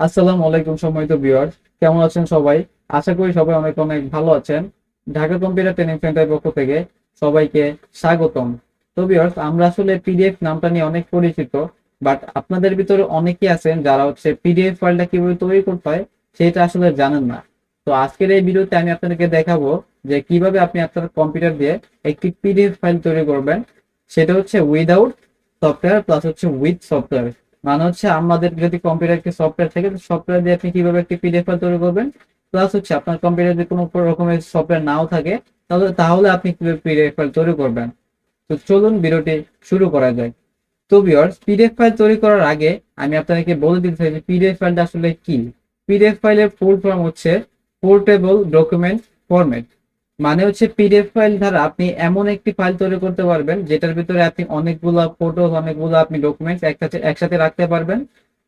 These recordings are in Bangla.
আসসালামু আলাইকুম সম্মানিত ভিউয়ার কেমন আছেন সবাই? আশা করি সবাই অনেক অনেক ভালো আছেন। ঢাকা কম্পিউটার ট্রেনিং সেন্টারের পক্ষ থেকে সবাইকে স্বাগতম। তো ভিউয়ার্স, আমরা আসলে পিডিএফ নামটা নিয়ে অনেক পরিচিত, বাট আপনাদের ভিতরে অনেকেই আছেন যারা হচ্ছে পিডিএফ ফাইলটা কীভাবে তৈরি করতে হয় সেটা আসলে জানেন না। তো আজকের এই ভিডিওতে আমি আপনাদেরকে দেখাবো যে কীভাবে আপনি আপনার কম্পিউটার দিয়ে একটি পিডিএফ ফাইল তৈরি করবেন। সেটা হচ্ছে উইদাউট সফটওয়্যার প্লাস হচ্ছে উইথ সফটওয়্যার মানে হচ্ছে আমাদের যদি কম্পিউটার একটি সফটওয়্যার থাকে, তো সফটওয়্যার দিয়ে আপনি কীভাবে একটি পিডিএফ ফাইল তৈরি করবেন? প্লাস হচ্ছে আপনার কম্পিউটার যদি কোনো রকমের সফটওয়্যার নাও থাকে, তাহলে তাহলে আপনি কীভাবে পিডিএফ ফাইল তৈরি করবেন? তো চলুন ভিডিওটি শুরু করা যায় তো ভিউয়ার্স পিডিএফ ফাইল তৈরি করার আগে আমি আপনাদেরকে বলে দিতে চাই যে পিডিএফ ফাইলটা আসলে কি? পিডিএফ ফাইলের ফুল ফর্ম হচ্ছে পোর্টেবল ডকুমেন্ট ফরম্যাট মানে হচ্ছে পিডিএফ ফাইল দ্বারা আপনি এমন একটি ফাইল তৈরি করতে পারবেন, যেটার ভিতরে আপনি অনেকগুলো ফটো অনেকগুলো আপনি ডকুমেন্টস একসাথে একসাথে রাখতে পারবেন।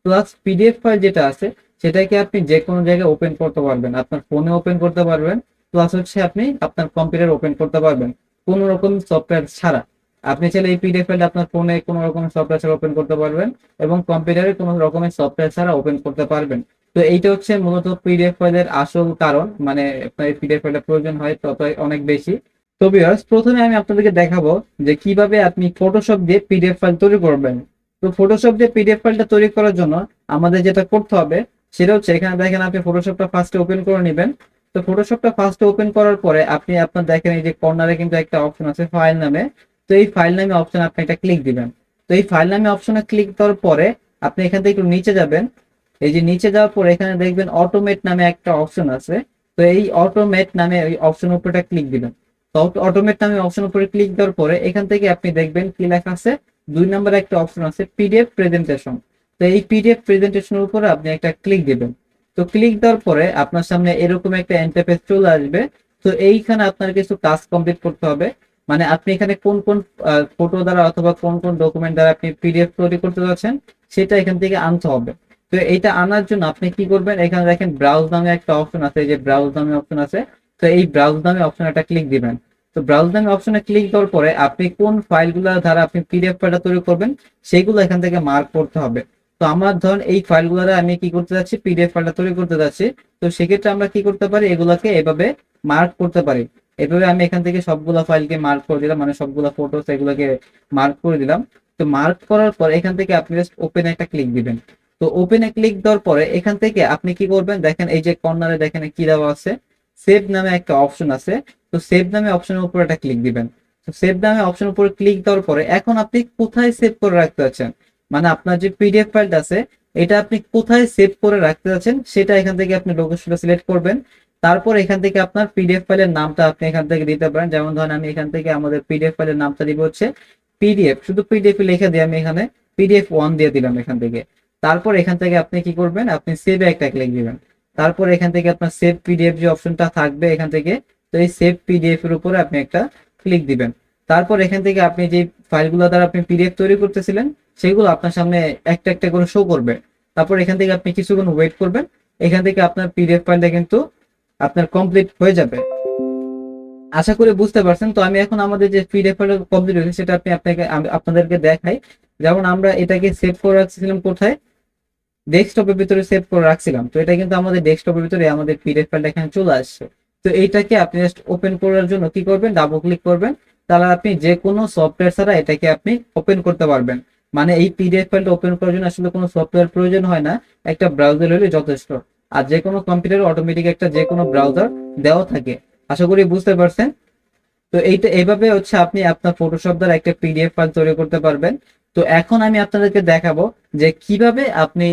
প্লাস পিডিএফ ফাইল যেটা আছে, সেটাকে আপনি যে কোনো জায়গায় ওপেন করতে পারবেন। আপনার ফোনে ওপেন করতে পারবেন প্লাস হচ্ছে আপনি আপনার কম্পিউটার ওপেন করতে পারবেন। কোনো রকম সফটওয়্যার ছাড়া। আপনি চাইলে এই পিডিএফ ফাইলটা আপনার ফোনে কোনো রকমের সফটওয়্যার ছাড়া ওপেন করতে পারবেন এবং কম্পিউটারে কোনো রকমের সফটওয়্যার ছাড়া ওপেন করতে পারবেন। তো এইটা হচ্ছে মূলত পিডিএফ ফাইলের আসল কারণ মানে আপনার পিডিএফ ফাইলের প্রয়োজন হয় তত অনেক বেশি। তো ভিউয়ার্স প্রথমে আমি আপনাদেরকে দেখাবো যে কীভাবে আপনি ফটোশপ দিয়ে পিডিএফ ফাইল তৈরি করবেন। তো ফটোশপ দিয়ে পিডিএফ ফাইলটা তৈরি করার জন্য আমাদের যেটা করতে হবে, সেটা হচ্ছে এখানে দেখেন আপনি ফটোশপটা ফার্স্টে ওপেন করে নেবেন। তো ফটোশপটা ফার্স্টে ওপেন করার পরে আপনি আপনার দেখেন এই যে কর্নারে কিন্তু একটা অপশন আছে ফাইল নামে তো এই ফাইল নামে অপশন আপনি একটা ক্লিক দিবেন। তো এই ফাইল নামে অপশনে ক্লিক দেওয়ার পরে আপনি এখান থেকে একটু নিচে যাবেন। এই যে নিচে যাওয়ার পরে এখানে দেখবেন অটোমেট নামে একটা অপশন আছে। তো এই অটোমেট নামে ওই অপশন উপরটা ক্লিক দিবেন। তো অটোমেট নামে অপশন উপরে ক্লিক দেওয়ার পরে এখান থেকে আপনি দেখবেন কি লেখা আছে? দুই নম্বরে একটা অপশন আছে পিডিএফ প্রেজেন্টেশন তো এই পিডিএফ প্রেজেন্টেশনের উপরে আপনি একটা ক্লিক দিবেন। তো ক্লিক দেওয়ার পরে আপনার সামনে এরকম একটা ইন্টারফেস চলে আসবে। তো এইখানে আপনার কিছু কাজ কমপ্লিট করতে হবে। মানে আপনি এখানে কোন কোন ফটো দ্বারা অথবা কোন কোন ডকুমেন্ট দ্বারা আপনি পিডিএফ তৈরি করতে যাচ্ছেন, সেটা এখান থেকে আনতে হবে। তো এইটা আনার জন্য আপনি কি করবেন? এখানে দেখেন ব্রাউজ নামে একটা অপশন আছে, এই যে ব্রাউজ নামে অপশন আছে। তো এই ব্রাউজ নামে অপশন একটা ক্লিক দিবেন। তো ব্রাউজ নামে অপশনে ক্লিক দেওয়ার পরে আপনি কোন ফাইলগুলো দ্বারা আপনি পিডিএফ ফাইলটা তৈরি করবেন, সেগুলো এখান থেকে মার্ক করতে হবে। তো আমার ধরেন এই ফাইলগুলো আমি কি করতে যাচ্ছি? পিডিএফ ফাইলটা তৈরি করতে যাচ্ছি। তো সেক্ষেত্রে আমরা কি করতে পারি? এগুলোকে এভাবে মার্ক করতে পারি। এভাবে আমি এখান থেকে সবগুলা ফাইলকে মার্ক করে দিলাম মানে সবগুলা ফটোস এগুলোকে মার্ক করে দিলাম। তো মার্ক করার পর এখান থেকে আপনি জাস্ট ওপেন একটা ক্লিক দিবেন। তো ওপেনে ক্লিক দেওয়ার পরে এখান থেকে আপনি কি করবেন? দেখেন এই যে কর্নারে দেখেন কি দেওয়া আছে। সেভ নামে একটা অপশন আছে। তো সেভ নামে অপশনের উপর একটা ক্লিক দিবেন। তো সেভ নামে অপশন উপরে ক্লিক দেওয়ার পরে এখন আপনি কোথায় সেভ করে রাখতে যাচ্ছেন মানে আপনার যে পিডিএফ ফাইলটা আছে, এটা আপনি কোথায় সেভ করে রাখতে যাচ্ছেন সেটা এখান থেকে আপনি লোকেশনটা সিলেক্ট করবেন। তারপর এখান থেকে আপনার পিডিএফ ফাইলের নামটা আপনি এখান থেকে দিতে পারেন। যেমন ধরেন আমি এখান থেকে আমাদের পিডিএফ ফাইলের নামটা দিব হচ্ছে পিডিএফ শুধু পিডিএফ লিখে দিয়ে আমি এখানে পিডিএফ ওয়ান দিয়ে দিলাম এখান থেকে। তারপর এখান থেকে আপনি কি করবেন? আপনি সেভে একটা ক্লিক দিবেন। তারপর এখান থেকে আপনার সেভ পিডিএফ যে অপশনটা থাকবে এখান থেকে, তো এই সেভ পিডিএফ এর উপরে আপনি একটা ক্লিক দিবেন। তারপর এখান থেকে আপনি যে ফাইলগুলো দ্বারা আপনি পিডিএফ তৈরি করতেছিলেন, সেগুলো আপনার সামনে একটা একটা করে শো করবে। তারপর এখান থেকে আপনি কিছুক্ষণ ওয়েট করবেন। এখান থেকে আপনার পিডিএফ ফাইলটা কিন্তু আপনার কমপ্লিট হয়ে যাবে। আশা করি বুঝতে পারছেন। তো আমি এখন আমাদের যে পিডিএফ ফাইল কমপ্লিট হয়েছে, সেটা আপনি আপনাকে আপনাদেরকে দেখাই। যেমন আমরা এটাকে সেভ করে রাখছিলাম কোথায়? ডেস্কটপের ভিতরে সেভ করে রাখছিলাম। তো এটা কিন্তু আমাদের ডেস্কটপের ভিতরে আমাদের পিডিএফ ফাইলটা এখানে চলে আসছে। তো এইটাকে আপনি জাস্ট ওপেন করার জন্য কি করবেন? ডাবল ক্লিক করবেন। তাহলে আপনি যে কোনো সফটওয়্যার ছাড়া এটাকে আপনি ওপেন করতে পারবেন। মানে এই পিডিএফ ফাইলটা ওপেন করার জন্য আসলে কোনো সফটওয়্যার প্রয়োজন হয় না। একটা ব্রাউজার হলে যথেষ্ট। আর যে কোনো কম্পিউটার অটোমেটিক একটা যে কোনো ব্রাউজার দেওয়া থাকে। আশা করি বুঝতে পারছেন? তো এইটা এইভাবে হচ্ছে আপনি আপনার ফটোশপ দ্বারা একটা পিডিএফ ফাইল তৈরি করতে পারবেন। তো এখন আমি আপনাদেরকে দেখাবো যে কীভাবে আপনি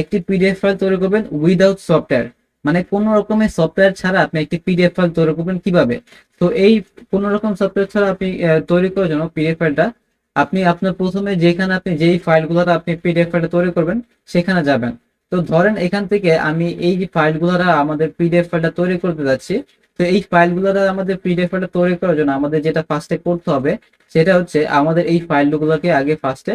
একটি পিডিএফ ফাইল তৈরি করবেন উইদাউট সফটওয়্যার মানে কোন রকমের সফটওয়্যার ছাড়া আপনি একটি পিডিএফ ফাইল তৈরি করবেন কীভাবে? তো এই কোন রকম সফটওয়্যার ছাড়া আপনি তৈরি করার জন্য পিডিএফ ফাইলটা আপনি আপনার প্রথমে যেখানে আপনি যেই ফাইলগুলো আপনি পিডিএফ ফাইলটা তৈরি করবেন, সেখানে যাবেন। তো ধরেন এখান থেকে আমি এই যে ফাইলগুলো আমাদের পিডিএফ ফাইলটা তৈরি করতে যাচ্ছি, তো এই ফাইলগুলো আমাদের পিডিএফ ফাইলটা তৈরি করার জন্য আমাদের যেটা ফার্স্টে করতে হবে, সেটা হচ্ছে আমাদের এই ফাইলগুলোকে আগে ফার্স্টে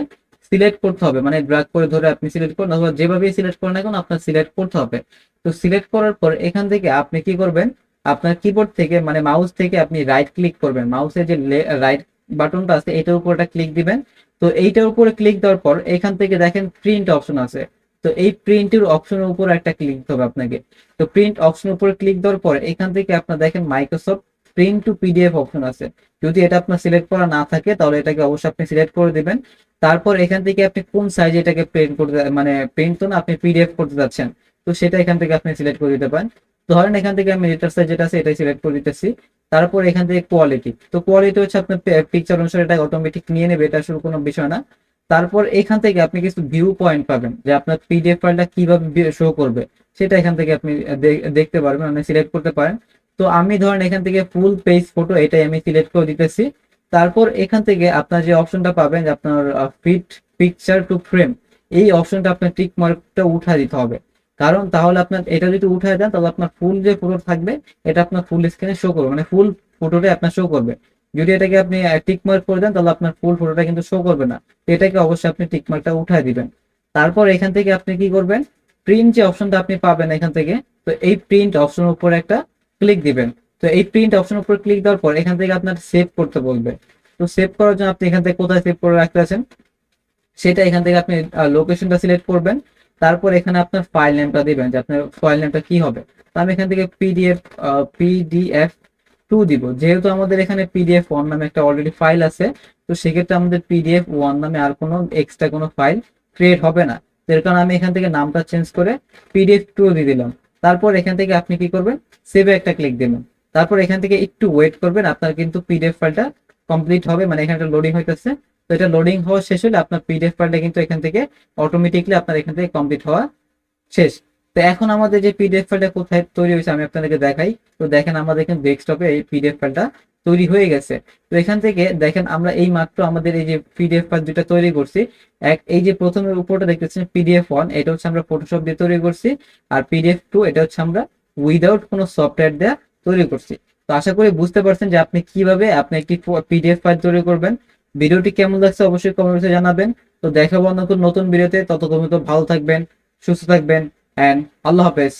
সিলেক্ট করতে হবে। মানে ড্রাগ করে ধরে আপনি সিলেক্ট করুন, অথবা যেভাবে সিলেক্ট করেন এখন আপনার সিলেক্ট করতে হবে। তো সিলেক্ট করার পর এখান থেকে আপনি কি করবেন? আপনার কিবোর্ড থেকে মানে মাউস থেকে আপনি রাইট ক্লিক করবেন। মাউসের যে রাইট বাটনটা আছে, এটার উপর একটা ক্লিক দিবেন। তো এইটার উপরে ক্লিক দেওয়ার পর এখান থেকে দেখেন প্রিন্ট অপশন আছে। তো এই প্রিন্টের অপশনের উপর একটা ক্লিক দিতে হবে আপনাকে। তো প্রিন্ট অপশনের উপর ক্লিক দেওয়ার পর এখান থেকে আপনার দেখেন Microsoft print to PDF option আছে। যদি এটা আপনার সিলেক্ট করা না থাকে, তাহলে এটাকে অবশ্যই আপনি সিলেক্ট করে দিবেন। তারপর এখান থেকে আপনি কোন সাইজে এটাকে প্রিন্ট করতে মানে প্রিন্ট তো না, আপনি পিডিএফ করতে যাচ্ছেন। তো সেটা এখান থেকে আপনি সিলেক্ট করে দিতে পারেন। ধরেন এখান থেকে আমি লেটার সাইজ যেটা আছে, এটাই সিলেক্ট করে দিতেছি। তারপর এখান থেকে কোয়ালিটি তো কোয়ালিটি হচ্ছে আপনার পিকচার অনুসারে এটা অটোমেটিক নিয়ে নেবে, এটা শুধু কোনো বিষয় না। তারপর এখান থেকে আপনি কিছু ভিউ পয়েন্ট পাবেন, যে আপনার পিডিএফ ফাইলটা কীভাবে শো করবে। সেটা এখান থেকে আপনি দেখতে পারবেন মানে সিলেক্ট করতে পারেন। তো আমি ধরেন এখান থেকে ফুল পেজ ফটো এটাই আমি সিলেক্ট করে দিতেছি। তারপর এখান থেকে আপনার যে অপশনটা পাবেন আপনার ফিট পিকচার টু ফ্রেম এই অপশনটা আপনার টিক মার্কটা উঠা দিতে হবে। কারণ তাহলে আপনার, এটা যদি উঠায় দেন, তাহলে আপনার ফুল যে ফটো থাকবে, এটা আপনার ফুল স্ক্রিনে শো করবে মানে ফুল ফটোটা আপনার শো করবে। যদি এটাকে আপনি টিক মার্ক করে দেন, তাহলে আপনার ফুল ফটোটা কিন্তু শো করবে না। এটাকে অবশ্যই আপনি টিক মার্কটা উঠায় দিবেন। তারপর এখান থেকে আপনি কি করবেন প্রিন্ট যে অপশনটা আপনি পাবেন এখান থেকে, তো এই প্রিন্ট অপশনের উপর একটা ক্লিক দিবেন। তো এই প্রিন্ট অপশনের উপর ক্লিক দেওয়ার পর এখান থেকে আপনার সেভ করতে বলবে। তো সেভ করার জন্য আপনি এখান থেকে কোথায় সেভ করে রাখতে আছেন? সেটা এখান থেকে আপনি লোকেশনটা সিলেক্ট করবেন। তারপর এখানে আপনার ফাইল নেমটা দিবেন যে আপনার ফাইল নেমটা কি হবে। তো আমি এখান থেকে পিডিএফ পিডিএফ টু দিব। যেহেতু আমাদের এখানে পিডিএফ ওয়ান নামে একটা অলরেডি ফাইল আছে, তো সেক্ষেত্রে আমাদের পিডিএফ ওয়ান নামে আর কোনো এক্সট্রা কোনো ফাইল ক্রিয়েট হবে না। এর কারণে আমি এখান থেকে নামটা চেঞ্জ করে পিডিএফ টু দিয়ে দিলাম। তারপর এখান থেকে আপনি কি করবেন? সেভে একটা ক্লিক দিবেন। তারপর এখান থেকে একটু ওয়েট করবেন, আপনার কিন্তু পিডিএফ ফাইলটা কমপ্লিট হবে মানে এখানে লোডিং হইতেছে। তো এটা লোডিং হওয়া শেষ হলে আপনার পিডিএফ ফাইলটা কিন্তু এখান থেকে অটোমেটিকলি আপনার এখান থেকে কমপ্লিট হওয়া শেষ। তো এখন আমাদের যে পিডিএফ ফাইলটা কোথায় তৈরি হয়েছে আমি আপনাদেরকে দেখাই। তো দেখেন আমাদের কিন্তু ডেস্কটপে এই পিডিএফ ফাইলটা তৈরি হয়ে গেছে। তো এখান থেকে দেখেন আমরা এই মাত্র আমাদের এই যে পিডিএফ ফাইল দুটা তৈরি করছি। এক, এই যে প্রথমের উপরটা দেখতেছেন পিডিএফ ওয়ান এটা হচ্ছে আমরা ফটোশপ দিয়ে তৈরি করছি। আর পিডিএফ টু এটা হচ্ছে আমরা উইদাউট কোনো সফটওয়্যার দেওয়া তৈরি করছি। তো আশা করি বুঝতে পারছেন যে আপনি কীভাবে আপনি একটি পিডিএফ ফাইল তৈরি করবেন। ভিডিওটি কেমন লাগছে অবশ্যই কমেন্টে জানাবেন। তো দেখাবো নতুন নতুন ভিডিওতে। ততক্ষণ ভালো থাকবেন, সুস্থ থাকবেন অ্যান্ড আল্লাহ হাফেজ।